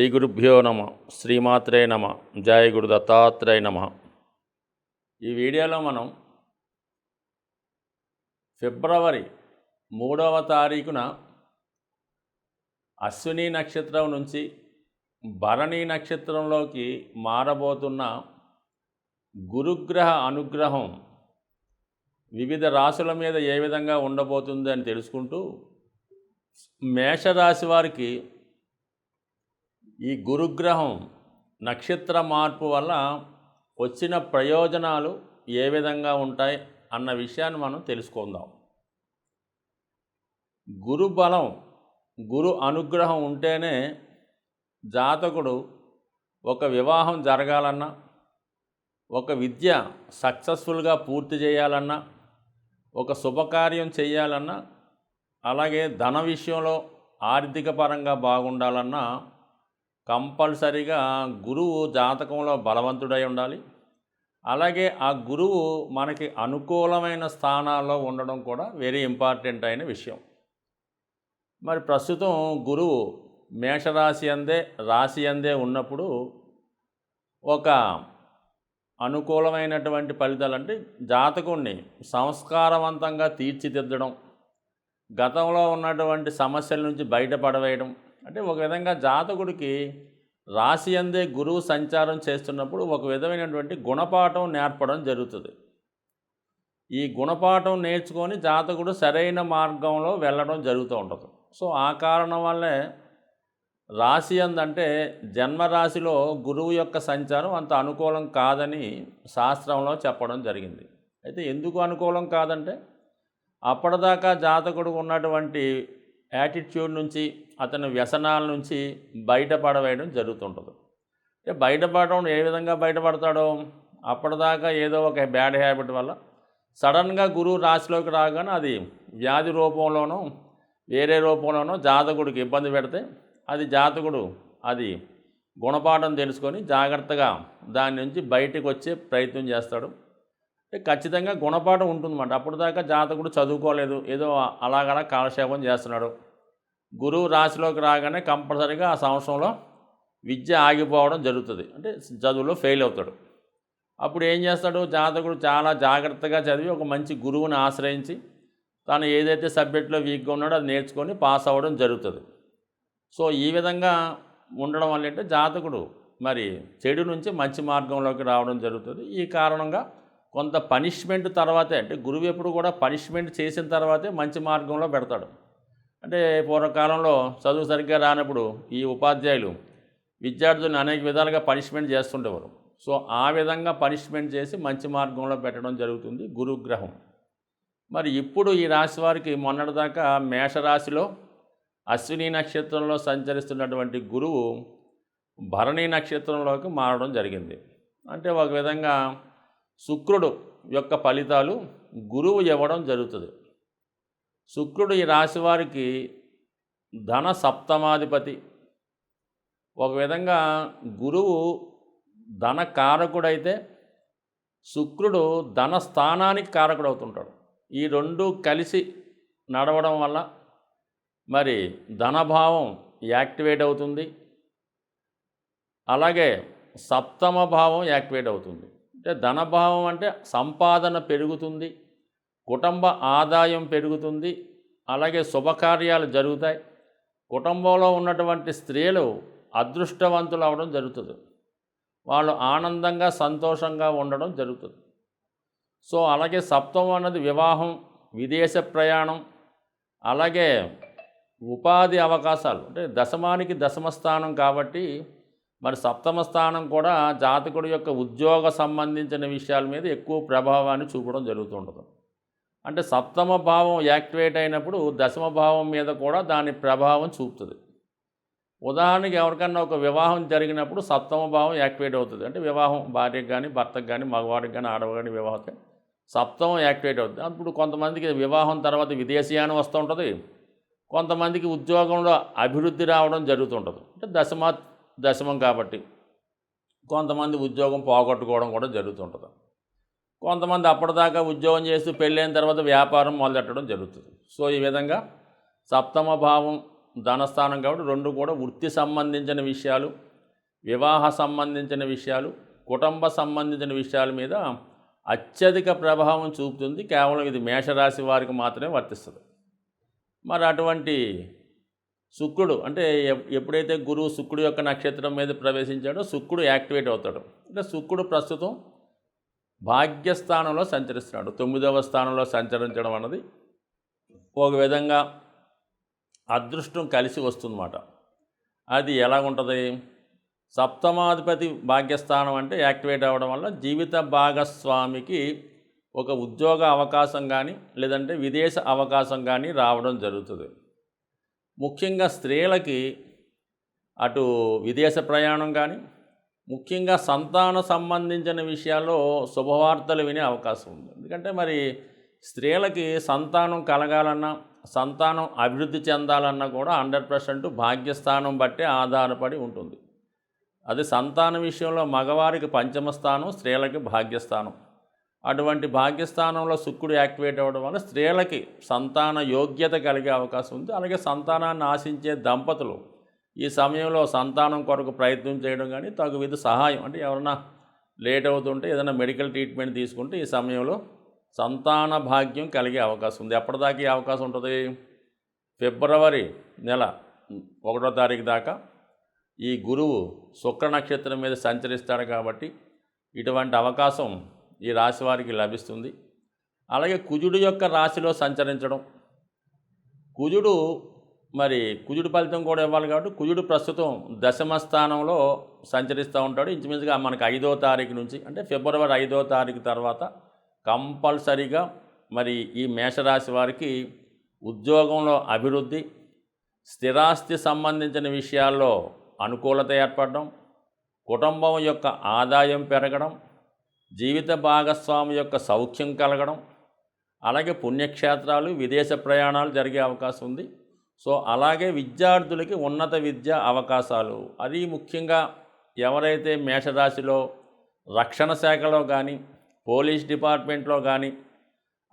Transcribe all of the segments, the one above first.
శ్రీ గురుభ్యో నమ శ్రీమాత్రే నమ జయ గురు దత్తాత్రేయ నమ. ఈ వీడియోలో మనం ఫిబ్రవరి మూడవ తారీఖున అశ్విని నక్షత్రం నుంచి భరణి నక్షత్రంలోకి మారబోతున్న గురుగ్రహ అనుగ్రహం వివిధ రాశుల మీద ఏ విధంగా ఉండబోతుంది అని తెలుసుకుంటూ మేషరాశి వారికి ఈ గురుగ్రహం నక్షత్ర మార్పు వల్ల వచ్చిన ప్రయోజనాలు ఏ విధంగా ఉంటాయి అన్న విషయాన్ని మనం తెలుసుకుందాం. గురు బలం గురు అనుగ్రహం ఉంటేనే జాతకుడు ఒక వివాహం జరగాలన్నా ఒక విద్య సక్సెస్ఫుల్గా పూర్తి చేయాలన్నా ఒక శుభకార్యం చేయాలన్నా అలాగే ధన విషయంలో ఆర్థిక పరంగా బాగుండాలన్నా కంపల్సరిగా గురువు జాతకంలో బలవంతుడై ఉండాలి. అలాగే ఆ గురువు మనకి అనుకూలమైన స్థానాల్లో ఉండడం కూడా వెరీ ఇంపార్టెంట్ అయిన విషయం. మరి ప్రస్తుతం గురువు మేషరాశి అందే రాశి అందే ఉన్నప్పుడు ఒక అనుకూలమైనటువంటి ఫలితాలు అంటే జాతకుణ్ణి సంస్కారవంతంగా తీర్చిదిద్దడం గతంలో ఉన్నటువంటి సమస్యల నుంచి బయటపడవేయడం అంటే ఒక విధంగా జాతకుడికి రాశి అందే గురువు సంచారం చేస్తున్నప్పుడు ఒక విధమైనటువంటి గుణపాఠం నేర్పడం జరుగుతుంది. ఈ గుణపాఠం నేర్చుకొని జాతకుడు సరైన మార్గంలో వెళ్ళడం జరుగుతూ ఉంటుంది. సో ఆ కారణం వల్లే రాశి అందంటే జన్మరాశిలో గురువు యొక్క సంచారం అంత అనుకూలం కాదని శాస్త్రంలో చెప్పడం జరిగింది. అయితే ఎందుకు అనుకూలం కాదంటే అప్పటిదాకా జాతకుడు ఉన్నటువంటి యాటిట్యూడ్ నుంచి అతని వ్యసనాల నుంచి బయటపడవేయడం జరుగుతుంటుంది. అంటే బయటపడడం ఏ విధంగా బయటపడతాడో అప్పటిదాకా ఏదో ఒక బ్యాడ్ హ్యాబిట్ వల్ల సడన్గా గురువు రాశిలోకి రాగానే అది వ్యాధి రూపంలోనో వేరే రూపంలోనో జాతకుడికి ఇబ్బంది పెడితే అది జాతకుడు అది గుణపాఠం తెలుసుకొని జాగ్రత్తగా దాని నుంచి బయటకు వచ్చే ప్రయత్నం చేస్తాడు. ఖచ్చితంగా గుణపాఠం ఉంటుందన్నమాట. అప్పుడు దాకా జాతకుడు చదువుకోలేదు. ఏదో అలాగలా కాలక్షేపం చేస్తున్నాడు. గురువు రాశిలోకి రాగానే కంపల్సరీగా ఆ సంవత్సరంలో విద్య ఆగిపోవడం జరుగుతుంది. అంటే చదువులో ఫెయిల్ అవుతాడు. అప్పుడు ఏం చేస్తాడు? జాతకుడు చాలా జాగ్రత్తగా చదివి ఒక మంచి గురువుని ఆశ్రయించి తాను ఏదైతే సబ్జెక్టులో వీక్గా ఉన్నాడో అది నేర్చుకొని పాస్ అవ్వడం జరుగుతుంది. సో ఈ విధంగా ఉండడం వల్ల అంటే జాతకుడు మరి చెడు నుంచి మంచి మార్గంలోకి రావడం జరుగుతుంది. ఈ కారణంగా కొంత పనిష్మెంట్ తర్వాతే అంటే గురువు ఎప్పుడు కూడా పనిష్మెంట్ చేసిన తర్వాతే మంచి మార్గంలో పెడతాడు. అంటే పూర్వకాలంలో చదువు సరిగ్గా రానప్పుడు ఈ ఉపాధ్యాయులు విద్యార్థులను అనేక విధాలుగా పనిష్మెంట్ చేస్తుండేవారు. సో ఆ విధంగా పనిష్మెంట్ చేసి మంచి మార్గంలో పెట్టడం జరుగుతుంది గురుగ్రహం. మరి ఇప్పుడు ఈ రాశి వారికి మొన్నటిదాకా మేషరాశిలో అశ్విని నక్షత్రంలో సంచరిస్తున్నటువంటి గురువు భరణి నక్షత్రంలోకి మారడం జరిగింది. అంటే ఒక విధంగా శుక్రుడు యొక్క ఫలితాలు గురువు ఇవ్వడం జరుగుతుంది. శుక్రుడు ఈ రాశి వారికి ధన సప్తమాధిపతి. ఒక విధంగా గురువు ధన కారకుడైతే శుక్రుడు ధన స్థానానికి కారకుడు అవుతుంటాడు ఈ రెండు కలిసి నడవడం వల్ల మరి ధనభావం యాక్టివేట్ అవుతుంది. అలాగే సప్తమ భావం యాక్టివేట్ అవుతుంది. అంటే ధనభావం అంటే సంపాదన పెరుగుతుంది కుటుంబ ఆదాయం పెరుగుతుంది అలాగే శుభకార్యాలు జరుగుతాయి. కుటుంబంలో ఉన్నటువంటి స్త్రీలు అదృష్టవంతులు అవడం జరుగుతుంది. వాళ్ళు ఆనందంగా సంతోషంగా ఉండడం జరుగుతుంది. సో అలాగే సప్తం అన్నది వివాహం విదేశ ప్రయాణం అలాగే ఉపాధి అవకాశాలు. అంటే దశమానికి దశమ స్థానం కాబట్టి మరి సప్తమ స్థానం కూడా జాతకుడి యొక్క ఉద్యోగ సంబంధించిన విషయాల మీద ఎక్కువ ప్రభావాన్ని చూపడం జరుగుతుండదు. అంటే సప్తమ భావం యాక్టివేట్ అయినప్పుడు దశమ భావం మీద కూడా దాని ప్రభావం చూపుతుంది. ఉదాహరణకి ఎవరికన్నా ఒక వివాహం జరిగినప్పుడు సప్తమ భావం యాక్టివేట్ అవుతుంది. అంటే వివాహం భార్యకు కానీ భర్తకు కానీ మగవాడికి కానీ ఆడవాడికి వివాహం సప్తమం యాక్టివేట్ అవుతుంది. అప్పుడు కొంతమందికి వివాహం తర్వాత విదేశీయానం వస్తూ ఉంటుంది. కొంతమందికి ఉద్యోగంలో అభివృద్ధి రావడం జరుగుతుంటుంది. అంటే దశమ దశమం కాబట్టి కొంతమంది ఉద్యోగం పోగొట్టుకోవడం కూడా జరుగుతుంటుంది. కొంతమంది అప్పటిదాకా ఉద్యోగం చేస్తూ పెళ్ళైన తర్వాత వ్యాపారం మొదలెట్టడం జరుగుతుంది. సో ఈ విధంగా సప్తమ భావం ధనస్థానం కాబట్టి రెండు కూడా వృత్తి సంబంధించిన విషయాలు వివాహ సంబంధించిన విషయాలు కుటుంబ సంబంధించిన విషయాల మీద అత్యధిక ప్రభావం చూపుతుంది. కేవలం ఇది మేషరాశి వారికి మాత్రమే వర్తిస్తుంది. మరి అటువంటి శుక్రుడు అంటే ఎప్పుడైతే గురువు శుక్రుడు యొక్క నక్షత్రం మీద ప్రవేశించాడో శుక్రుడు యాక్టివేట్ అవుతాడు. అంటే శుక్రుడు ప్రస్తుతం భాగ్యస్థానంలో సంచరిస్తున్నాడు. తొమ్మిదవ స్థానంలో సంచరించడం అన్నది ఒక విధంగా అదృష్టం కలిసి వస్తుందన్నమాట. అది ఎలా ఉంటుంది సప్తమాధిపతి భాగ్యస్థానం అంటే యాక్టివేట్ అవ్వడం వల్ల జీవిత భాగస్వామికి ఒక ఉద్యోగ అవకాశం కానీ లేదంటే విదేశ అవకాశం కానీ రావడం జరుగుతుంది. ముఖ్యంగా స్త్రీలకి అటు విదేశ ప్రయాణం కానీ ముఖ్యంగా సంతాన సంబంధించిన విషయాల్లో శుభవార్తలు వినే అవకాశం ఉంది. ఎందుకంటే మరి స్త్రీలకి సంతానం కలగాలన్నా సంతానం అభివృద్ధి చెందాలన్నా కూడా హండ్రెడ్ పర్సెంట్ భాగ్యస్థానం బట్టే ఆధారపడి ఉంటుంది. అది సంతాన విషయంలో మగవారికి పంచమ స్థానం స్త్రీలకి భాగ్యస్థానం. అటువంటి భాగ్యస్థానంలో శుక్రుడు యాక్టివేట్ అవ్వడం వల్ల స్త్రీలకి సంతాన యోగ్యత కలిగే అవకాశం ఉంది. అలాగే సంతానాన్ని ఆశించే దంపతులు ఈ సమయంలో సంతానం కొరకు ప్రయత్నం చేయడం కానీ తగు విధ సహాయం అంటే ఎవరన్నా లేట్ అవుతుంటే ఏదైనా మెడికల్ ట్రీట్మెంట్ తీసుకుంటే ఈ సమయంలో సంతాన భాగ్యం కలిగే అవకాశం ఉంది. ఎప్పటిదాకా ఈ అవకాశం ఉంటుంది? ఫిబ్రవరి నెల ఒకటో తారీఖు దాకా ఈ గురువు శుక్ర నక్షత్రం మీద సంచరిస్తాడు కాబట్టి ఇటువంటి అవకాశం ఈ రాశి వారికి లభిస్తుంది. అలాగే కుజుడు యొక్క రాశిలో సంచరించడం. కుజుడు మరి కుజుడు ఫలితం కూడా ఇవ్వాలి కాబట్టి కుజుడు ప్రస్తుతం దశమ స్థానంలో సంచరిస్తూ ఉంటాడు. ఇంచుమించుగా మనకి ఐదో తారీఖు నుంచి అంటే ఫిబ్రవరి ఐదో తారీఖు తర్వాత కంపల్సరీగా మరి ఈ మేషరాశి వారికి ఉద్యోగంలో అభివృద్ధి స్థిరాస్తి సంబంధించిన విషయాల్లో అనుకూలత ఏర్పడడం కుటుంబం యొక్క ఆదాయం పెరగడం జీవిత భాగస్వామి యొక్క సౌఖ్యం కలగడం అలాగే పుణ్యక్షేత్రాలు విదేశ ప్రయాణాలు జరిగే అవకాశం ఉంది. సో అలాగే విద్యార్థులకి ఉన్నత విద్య అవకాశాలు. అది ముఖ్యంగా ఎవరైతే మేషరాశిలో రక్షణ శాఖలో కానీ పోలీస్ డిపార్ట్మెంట్లో కానీ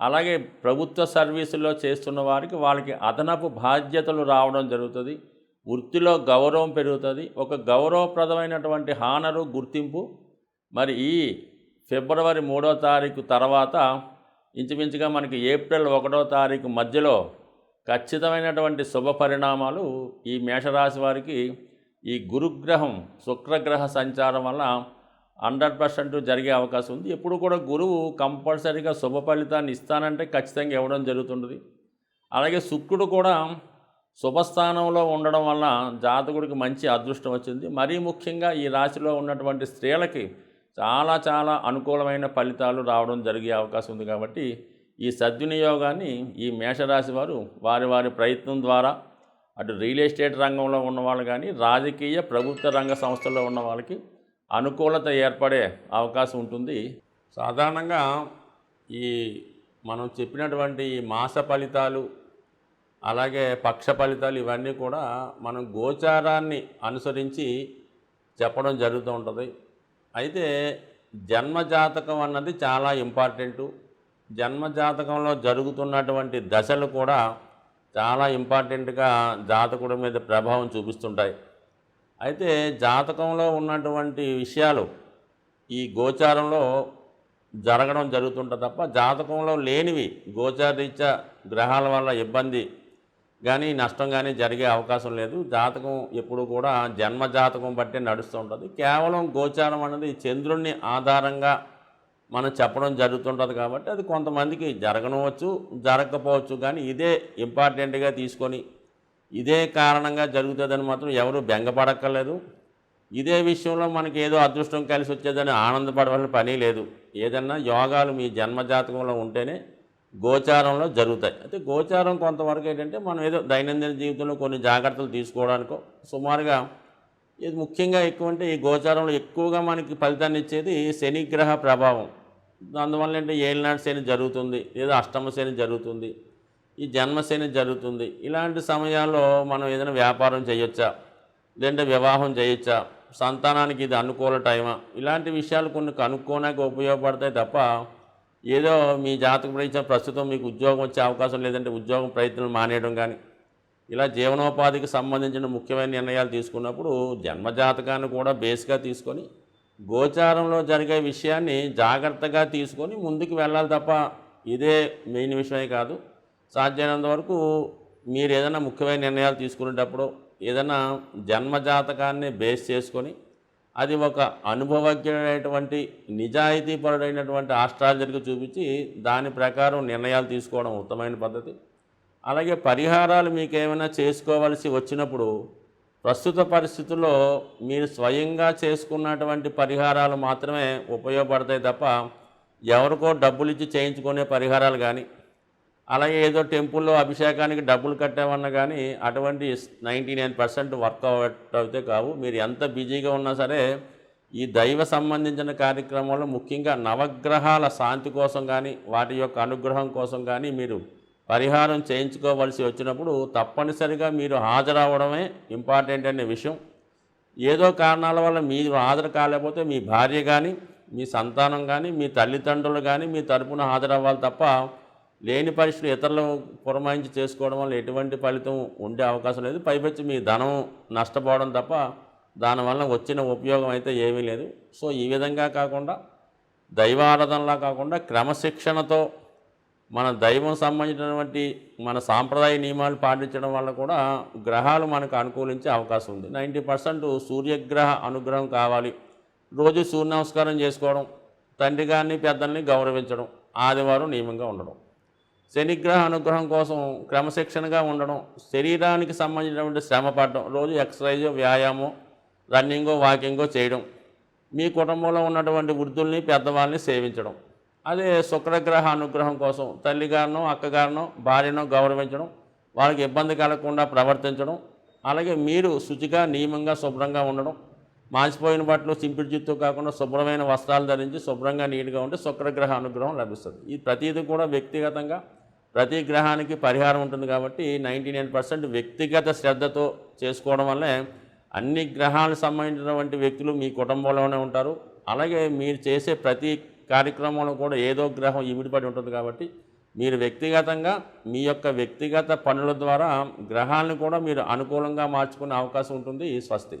అలాగే ప్రభుత్వ సర్వీసుల్లో చేస్తున్న వారికి వాళ్ళకి అదనపు బాధ్యతలు రావడం జరుగుతుంది. వృత్తిలో గౌరవం పెరుగుతుంది. ఒక గౌరవప్రదమైనటువంటి హానరు గుర్తింపు. మరి ఈ ఫిబ్రవరి మూడో తారీఖు తర్వాత ఇంచుమించుగా మనకి ఏప్రిల్ ఒకటో తారీఖు మధ్యలో ఖచ్చితమైనటువంటి శుభ పరిణామాలు ఈ మేషరాశి వారికి ఈ గురుగ్రహం శుక్రగ్రహ సంచారం వల్ల హండ్రెడ్ పర్సెంట్ జరిగే అవకాశం ఉంది. ఎప్పుడు కూడా గురువు కంపల్సరీగా శుభ ఫలితాన్ని ఇస్తానంటే ఖచ్చితంగా ఇవ్వడం జరుగుతుంటుంది. అలాగే శుక్రుడు కూడా శుభస్థానంలో ఉండడం వల్ల జాతకుడికి మంచి అదృష్టం వచ్చింది. మరీ ముఖ్యంగా ఈ రాశిలో ఉన్నటువంటి స్త్రీలకి చాలా చాలా అనుకూలమైన ఫలితాలు రావడం జరిగే అవకాశం ఉంది కాబట్టి ఈ సద్వినియోగాన్ని ఈ మేషరాశి వారు వారి వారి ప్రయత్నం ద్వారా అటు రియల్ ఎస్టేట్ రంగంలో ఉన్నవాళ్ళు కానీ రాజకీయ ప్రభుత్వ రంగ సంస్థల్లో ఉన్న వాళ్ళకి అనుకూలత ఏర్పడే అవకాశం ఉంటుంది. సాధారణంగా ఈ మనం చెప్పినటువంటి ఈ మాస ఫలితాలు అలాగే పక్ష ఫలితాలు ఇవన్నీ కూడా మనం గోచారాన్ని అనుసరించి చెప్పడం జరుగుతూ ఉంటుంది. అయితే జన్మజాతకం అన్నది చాలా ఇంపార్టెంటు. జన్మజాతకంలో జరుగుతున్నటువంటి దశలు కూడా చాలా ఇంపార్టెంట్గా జాతకుడి మీద ప్రభావం చూపిస్తుంటాయి. అయితే జాతకంలో ఉన్నటువంటి విషయాలు ఈ గోచారంలో జరగడం జరుగుతుంటుంది తప్ప జాతకంలో లేనివి గోచారీత్యా గ్రహాల వల్ల ఇబ్బంది కానీ నష్టం కానీ జరిగే అవకాశం లేదు. జాతకం ఎప్పుడు కూడా జన్మ జాతకం బట్టే నడుస్తూ ఉంటుంది. కేవలం గోచారం అనేది చంద్రుణ్ణి ఆధారంగా మనం చెప్పడం జరుగుతుంటుంది కాబట్టి అది కొంతమందికి జరగనవచ్చు జరగకపోవచ్చు కానీ ఇదే ఇంపార్టెంట్గా తీసుకొని ఇదే కారణంగా జరుగుతుందని మాత్రం ఎవరు బెంగపడక్కర్లేదు. ఇదే విషయంలో మనకి ఏదో అదృష్టం కలిసి వచ్చేదని ఆనందపడవలసిన పని లేదు. ఏదన్నా యోగాలు మీ జన్మజాతకంలో ఉంటేనే గోచారంలో జరుగుతాయి. అయితే గోచారం కొంతవరకు ఏంటంటే మనం ఏదో దైనందిన జీవితంలో కొన్ని జాగ్రత్తలు తీసుకోవడానికో సుమారుగా ఇది ముఖ్యంగా ఎక్కువ అంటే ఈ గోచారంలో ఎక్కువగా మనకి ఫలితాన్ని ఇచ్చేది శనిగ్రహ ప్రభావం. అందువల్ల ఏంటంటే ఏలినాటి శని జరుగుతుంది లేదా అష్టమ శని జరుగుతుంది ఈ జన్మశని జరుగుతుంది. ఇలాంటి సమయాల్లో మనం ఏదైనా వ్యాపారం చేయొచ్చా? లేదంటే వివాహం చేయొచ్చా? సంతానానికి ఇది అనుకూల టైమా? ఇలాంటి విషయాలు కొన్ని కనుక్కోనాక ఉపయోగపడతాయి తప్ప ఏదో మీ జాతక ప్రయత్నం ప్రస్తుతం మీకు ఉద్యోగం వచ్చే అవకాశం లేదంటే ఉద్యోగం ప్రయత్నం మానేయడం కానీ ఇలా జీవనోపాధికి సంబంధించిన ముఖ్యమైన నిర్ణయాలు తీసుకున్నప్పుడు జన్మజాతకాన్ని కూడా బేస్గా తీసుకొని గోచారంలో జరిగే విషయాన్ని జాగ్రత్తగా తీసుకొని ముందుకు వెళ్ళాలి తప్ప ఇదే మెయిన్ విషయమే కాదు. సాధ్యమైనంత వరకు మీరు ఏదైనా ముఖ్యమైన నిర్ణయాలు తీసుకునేటప్పుడు ఏదైనా జన్మజాతకాన్ని బేస్ చేసుకొని అది ఒక అనుభవజ్ఞమైనటువంటి నిజాయితీపరుడైనటువంటి ఆస్ట్రాలజర్కి చూపించి దాని ప్రకారం నిర్ణయాలు తీసుకోవడం ఉత్తమైన పద్ధతి. అలాగే పరిహారాలు మీకు ఏమైనా చేసుకోవలసి వచ్చినప్పుడు ప్రస్తుత పరిస్థితుల్లో మీరు స్వయంగా చేసుకున్నటువంటి పరిహారాలు మాత్రమే ఉపయోగపడతాయి తప్ప ఎవరికో డబ్బులు ఇచ్చి చేయించుకునే పరిహారాలు కానీ అలాగే ఏదో టెంపుల్లో అభిషేకానికి డబ్బులు కట్టామన్నా కానీ అటువంటి నైంటీ నైన్ పర్సెంట్ వర్కౌట్ అవుతే కావు. మీరు ఎంత బిజీగా ఉన్నా సరే ఈ దైవ సంబంధించిన కార్యక్రమంలో ముఖ్యంగా నవగ్రహాల శాంతి కోసం కానీ వాటి యొక్క అనుగ్రహం కోసం కానీ మీరు పరిహారం చేయించుకోవలసి వచ్చినప్పుడు తప్పనిసరిగా మీరు హాజరవడమే ఇంపార్టెంట్ అనే విషయం. ఏదో కారణాల వల్ల మీరు హాజరు కాలేకపోతే మీ భార్య కానీ మీ సంతానం కానీ మీ తల్లిదండ్రులు కానీ మీ తరపున హాజరవ్వాలి తప్ప లేని పరిస్థితులు ఇతరులు పురమాయించి చేసుకోవడం వల్ల ఎటువంటి ఫలితం ఉండే అవకాశం లేదు. పైపెచ్చి మీ ధనం నష్టపోవడం తప్ప దానివల్ల వచ్చిన ఉపయోగం అయితే ఏమీ లేదు. సో ఈ విధంగా కాకుండా దైవారాధనలా కాకుండా క్రమశిక్షణతో మన దైవం సంబంధించినటువంటి మన సాంప్రదాయ నియమాలు పాటించడం వల్ల కూడా గ్రహాలు మనకు అనుకూలించే అవకాశం ఉంది. నైంటీ పర్సెంట్ సూర్యగ్రహ అనుగ్రహం కావాలి. రోజు సూర్య నమస్కారం చేసుకోవడం తండ్రి గారిని పెద్దల్ని గౌరవించడం ఆదివారం నియమంగా ఉండడం. శనిగ్రహ అనుగ్రహం కోసం క్రమశిక్షణగా ఉండడం శరీరానికి సంబంధించినటువంటి శ్రమ పడడం రోజు ఎక్సర్సైజ్ వ్యాయామం రన్నింగో వాకింగో చేయడం మీ కుటుంబంలో ఉన్నటువంటి వృద్ధుల్ని పెద్దవాళ్ళని సేవించడం. అదే శుక్రగ్రహ అనుగ్రహం కోసం తల్లిగారినో అక్కగారినో భార్యనో గౌరవించడం వాళ్ళకి ఇబ్బంది కలగకుండా ప్రవర్తించడం అలాగే మీరు శుచిగా నియమంగా శుభ్రంగా ఉండడం మాసిపోయిన బట్టలు సింపిడి జుత్తు కాకుండా శుభ్రమైన వస్త్రాలు ధరించి శుభ్రంగా నీట్గా ఉంటే శుక్రగ్రహ అనుగ్రహం లభిస్తుంది. ఈ ప్రతీది కూడా వ్యక్తిగతంగా ప్రతి గ్రహానికి పరిహారం ఉంటుంది కాబట్టి నైంటీ నైన్ పర్సెంట్ వ్యక్తిగత శ్రద్ధతో చేసుకోవడం వల్లే అన్ని గ్రహాలకు సంబంధించినటువంటి వ్యక్తులు మీ కుటుంబంలోనే ఉంటారు. అలాగే మీరు చేసే ప్రతి కార్యక్రమంలో కూడా ఏదో గ్రహం ఇమిడిపడి ఉంటుంది కాబట్టి మీరు వ్యక్తిగతంగా మీ యొక్క వ్యక్తిగత పనుల ద్వారా గ్రహాలను కూడా మీరు అనుకూలంగా మార్చుకునే అవకాశం ఉంటుంది. స్వస్తి.